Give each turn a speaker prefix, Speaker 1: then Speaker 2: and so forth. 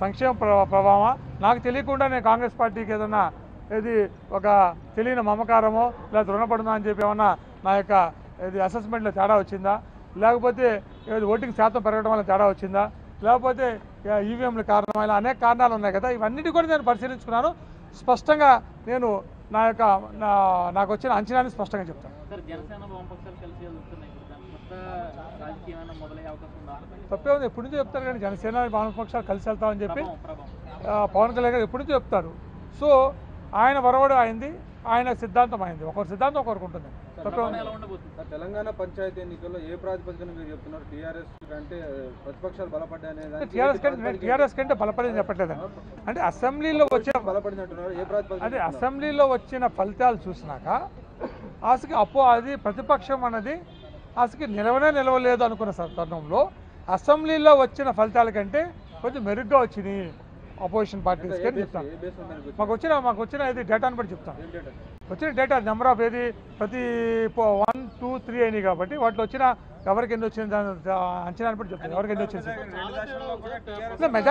Speaker 1: సంక్షేమ ప్ర- ప్రభావమా? నాకు తెలియకుండా నేను కాంగ్రెస్ పార్టీకి ఏదన్నా ఇది ఒక తెలియని మమకారమో లేదా రుణపడునా అని చెప్పి ఏమన్నా నా యొక్క ఇది అసెస్మెంట్లో తేడా వచ్చిందా? లేకపోతే ఏది ఓటింగ్ శాతం పెరగడం వల్ల తేడా వచ్చిందా? లేకపోతే ఈవీఎంల కారణం ఇలా అనేక కారణాలు ఉన్నాయి కదా ఇవన్నిటి కూడా నేను పరిశీలించుకున్నాను. స్పష్టంగా నేను నా యొక్క నా నాకు వచ్చిన అంచనాన్ని స్పష్టంగా చెప్తాను. తప్పే ఉంది. ఎప్పటి నుంచో చెప్తారు కానీ జనసేన వామపక్షాలు కలిసి వెళ్తామని చెప్పి పవన్ కళ్యాణ్ గారు ఎప్పటి నుంచో చెప్తారు. సో ఆయన వరవడు అయింది ఆయన సిద్ధాంతం అయింది. ఒకరి సిద్ధాంతం ఒకరికి ఉంటుంది.
Speaker 2: తెలంగాణ పంచాయతీ ఎన్నికల్లో ఏ ప్రాతిపదికన మీరు చెప్తున్నారు? టీఆర్ఎస్ అంటే ప్రతిపక్షాలు బలపడ్డాయి
Speaker 1: టీఆర్ఎస్ కంటే టీఆర్ఎస్ కంటే బలపడింది చెప్పట్లేదండి అంటే అసెంబ్లీలో వచ్చిన
Speaker 2: బలపడింది అంటున్నారు ఏ
Speaker 1: అదే
Speaker 2: చెప్తున్నారు?
Speaker 1: అసెంబ్లీలో వచ్చిన ఫలితాలు చూసినాక ఆశకి అప్పో అది ప్రతిపక్షం అన్నది ఆశకి నిలవనే నిలవలేదు అనుకున్న సందర్భంలో అసెంబ్లీలో వచ్చిన ఫలితాల కంటే కొంచెం మెరుగ్గా వచ్చినాయి అపోజిషన్ పార్టీస్ కానీ చెప్తాను. మాకు వచ్చిన మాకు వచ్చిన ఇది డేటాను బట్టి చెప్తాను? వచ్చిన డేటా నెంబర్ ఆఫ్ ఏది? ప్రతి వన్ టూ త్రీ అయినాయి కాబట్టి వాటిలో వచ్చిన ఎవరికి ఎన్ని వచ్చింది దాని అంచనాన్ని బట్టి చెప్తాను. ఎవరికి ఎన్ని వచ్చింది?